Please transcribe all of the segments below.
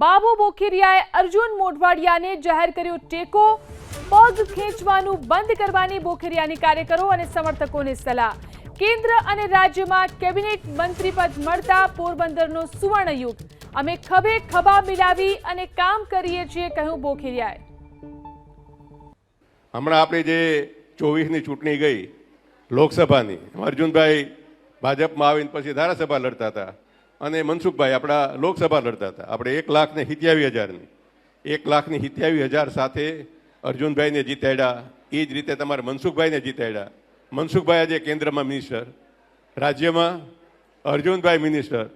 બાબુ બોખીરિયાએ અર્જુન મોઢવાડિયાને જાહેર કર્યો ટેકો, પગ ખેંચવાનું બંધ કરવાની બોખીરિયાની કાર્યકરો અને સમર્થકોને સલાહ. કેન્દ્ર અને રાજ્યમાં કેબિનેટ મંત્રીપદ મળતા પોરબંદરનો સુવર્ણ યુગ. અમે ખભે ખભા મિલાવી અને કામ કરીએ છીએ કહ્યું બોખીરિયાએ. હમણાં આપણી જે ચોવીસની ચૂંટણી ગઈ, લોકસભાની અર્જુનભાઈ ભાજપમાં આવીને પછી ધારાસભા લડતા હતા. અને મનસુખભાઈ, આપણા લોકસભા લડતા હતા. આપણે એક લાખ ને સિત્યાવીસ હજારની, એક લાખની સિત્યાવીસ હજાર સાથે અર્જુનભાઈને જીતાડ્યા. એ જ રીતે તમારે મનસુખભાઈને જીતાડ્યા. મનસુખભાઈ આજે કેન્દ્રમાં મિનિસ્ટર રાજ્યમાં અર્જુનભાઈ મિનિસ્ટર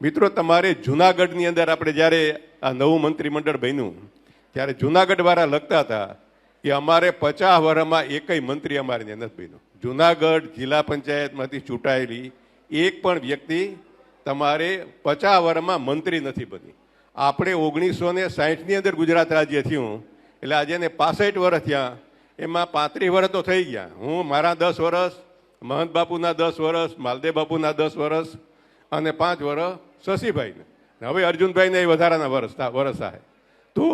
મિત્રો, તમારે જુનાગઢની અંદર આપણે જ્યારે આ નવું મંત્રીમંડળ બન્યું, ત્યારે જુનાગઢવાળા લખતા હતા કે અમારે પચાસ વર્ષમાં એકય મંત્રી અમારી અંદર બન્યું. જુનાગઢ જિલ્લા પંચાયતમાંથી ચૂંટાયેલી એક પણ વ્યક્તિ તમારે પચાસ વર્ષમાં મંત્રી નથી બની. આપણે ઓગણીસો ને સાહીઠની અંદર ગુજરાત રાજ્ય થયું, એટલે આજે ને પાસઠ વર્ષ થયા. એમાં પાંત્રીસ વર્ષ તો થઈ ગયા. હું મારા દસ વર્ષ મહંત બાપુના દસ વર્ષ માલદેવ બાપુના દસ વર્ષ અને પાંચ વર્ષ શશીભાઈને. હવે અર્જુનભાઈને એ વધારાના વર્ષ વર્ષ થાય. તો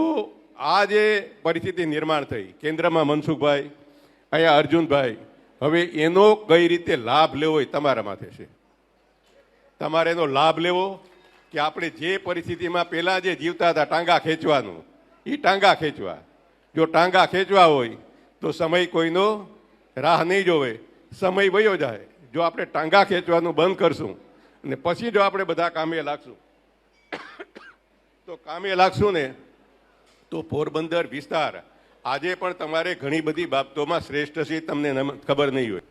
આ જે પરિસ્થિતિ નિર્માણ થઈ, કેન્દ્રમાં મનસુખભાઈ, અહીંયા અર્જુનભાઈ, હવે એનો કઈ રીતે લાભ લેવો એ તમારા માથે છે. તમારે એનો લાભ લેવો કે આપણે જે પરિસ્થિતિમાં પહેલાં જે જીવતા હતા, ટાંગા ખેંચવાનું. એ ટાંગા ખેંચવા. જો ટાંગા ખેંચવા હોય, તો સમય કોઈનો રાહ નહીં જોવે. સમય વયો જાય. જો આપણે ટાંગા ખેંચવાનું બંધ કરશું, અને પછી જો આપણે બધા કામે લાગશું, તો કામે લાગશું ને, તો પોરબંદર વિસ્તાર. આજે પણ તમારે ઘણી બધી બાબતોમાં શ્રેષ્ઠ છે, તમને ખબર નહીં હોય.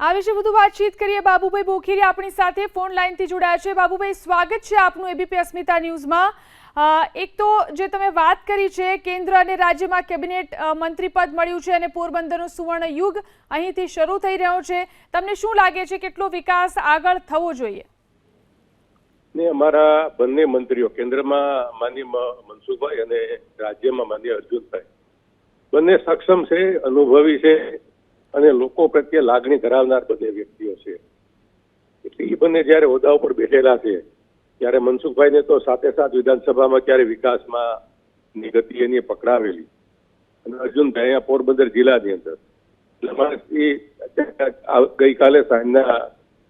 આ વિશે વધુ વાતચીત કરીએ. બાબુભાઈ બોખીરી આપણી સાથે ફોન લાઈનથી જોડાયા છે. બાબુભાઈ, સ્વાગત છે આપનું એબીપી અસ્મિતા ન્યૂઝમાં. એક તો જે તમે વાત કરી છે, કેન્દ્ર અને રાજ્યમાં કેબિનેટ મંત્રી મંત્રીપદ મળ્યું છે અને પોરબંદરનો સુવર્ણ યુગ અહીંથી શરૂ થઈ રહ્યો છે. તમને શું લાગે છે, કેટલો વિકાસ આગળ થવો જોઈએ? ને અમારા બંને મંત્રીઓ, કેન્દ્રમાં માનીય મનસુખભાઈ અને રાજ્યમાં માનીય અર્જુનભાઈ, બંને સક્ષમ છે, અનુભવી છે અને લોકો પ્રત્યે લાગણી ધરાવનાર બંને વ્યક્તિઓ છે. એટલે એ બંને જ્યારે હોદ્દા ઉપર બેઠેલા છે, ત્યારે મનસુખભાઈને તો સાથે સાથ વિધાનસભામાં ક્યારે વિકાસમાં ની ગતિ એની પકડાવેલી. અને અર્જુનભાઈ પોરબંદર જિલ્લાની અંદર. એટલે અમારે એ ગઈકાલે સાંજના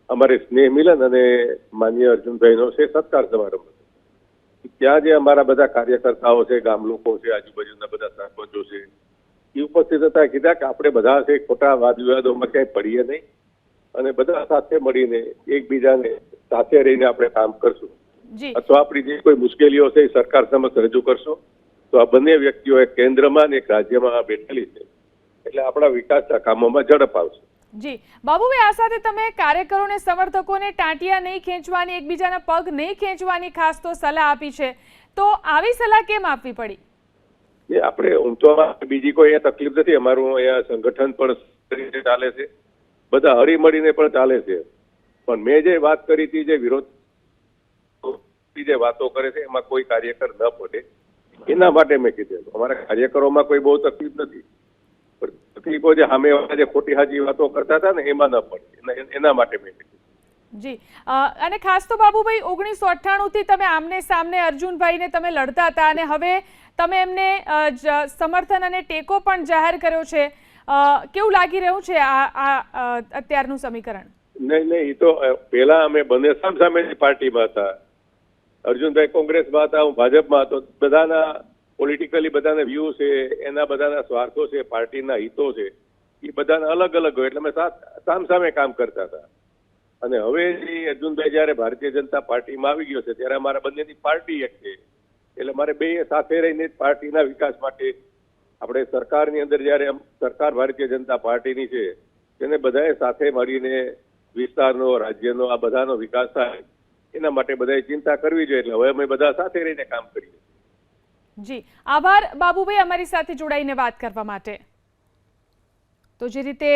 અમારે સ્નેહ મિલન અને માન્ય અર્જુનભાઈનો છે સત્કાર સમારંભ ત્યાં જે અમારા બધા કાર્યકર્તાઓ છે, ગામ લોકો છે, આજુબાજુના બધા સરપંચો છે એ ઉપસ્થિત હતા કીધા કે આપણે બધા છે ખોટા વાદ વિવાદોમાં ક્યાંય પડીએ નહીં અને બધા સાથે મળીને એકબીજાને સાથે રહીને આપણે કામ કરશું. અથવા આપણી જે કોઈ મુશ્કેલીઓ છે એ સરકાર સમક્ષ રજૂ કરશો. તો આ બંને વ્યક્તિઓ એક કેન્દ્રમાં અને એક રાજ્યમાં બેઠેલી છે. એટલે આપણા વિકાસના કામોમાં ઝડપ આવશે. જી. બાબુભાઈ આ સાથે તમે કાર્યકરોને સમર્થકોને ટાંટિયા નહીં ખેંચવાની એકબીજાના પગ નહીં ખેંચવાની ખાસ તો સલાહ આપી છે. તો આવી સલાહ કેમ આપવી પડી? એ આપણે હું તો બીજી કોઈ અહીંયા તકલીફ નથી, અમારું અહીંયા સંગઠન પણ ચાલે છે. બધા હળીમળીને પણ ચાલે છે. પણ મેં જે વાત કરી હતી, જે વિરોધ જે વાતો કરે છે, એમાં કોઈ કાર્યકર ન પડે એના માટે મેં કીધેલું અમારા કાર્યકરોમાં કોઈ બહુ તકલીફ નથી. તકલીફો જે સામે જે ખોટી હાજી વાતો કરતા હતા ને, એમાં ન પડે. એના- માટે મેં કીધું. જી. અને ખાસ તો બાબુભાઈ, ઓગણીસો અઠ્ઠાણુંથી તમે આમને સામને અર્જુનભાઈને તમે લડતા હતા અને હવે તમે એમને સમર્થન અને ટેકો પણ જાહેર કર્યો છે. કેવું લાગી રહ્યું છે આ અત્યારનું સમીકરણ? નહીં નહીં એ તો પેલા અમે બંને સામસામેની પાર્ટીમાં હતા. અર્જુનભાઈ કોંગ્રેસમાં હતા, હું ભાજપમાં હતો. બધાના પોલિટિકલી બધાના વ્યૂ છે, એના બધાના સ્વાર્થો છે, પાર્ટીના હિતો છે. એ બધાના અલગ અલગ હોય, એટલે અમે સામ સામે કામ કરતા હતા. અને હવે જે અર્જુનભાઈ જ્યારે ભારતીય જનતા પાર્ટીમાં આવી ગયો છે, ત્યારે અમારા બંનેની પાર્ટી એક છે. એટલે મારે બે સાથે રહીને પાર્ટીના વિકાસ માટે આપણે સરકારની અંદર જ્યારે સરકાર ભારતીય જનતા પાર્ટીની છે, તેને બધાએ સાથે મળીને વિસ્તારનો, રાજ્યનો, આ બધાનો વિકાસ થાય, એના માટે બધાએ ચિંતા કરવી જોઈએ. એટલે હવે અમે બધા સાથે રહીને કામ કરીએ. જી. આભાર બાબુભાઈ અમારી સાથે જોડાઈને વાત કરવા માટે. તો જે રીતે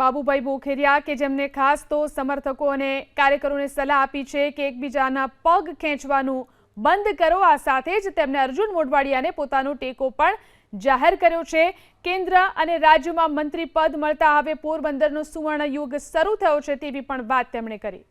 બાબુભાઈ બોખેરિયા કે જેમને ખાસ તો સમર્થકો અને કાર્યકરોને સલાહ આપી છે કે એકબીજાના પગ ખેંચવાનું બંધ કરો, આ સાથે જ તેમણે અર્જુન મોઢવાડિયાને પોતાનો ટેકો પણ જાહેર કર્યો છે. કેન્દ્ર અને રાજ્યમાં મંત્રી પદ મળતા હવે પોરબંદરનો સુવર્ણ યુગ શરૂ થયો છે તેવી પણ વાત તેમણે કરી.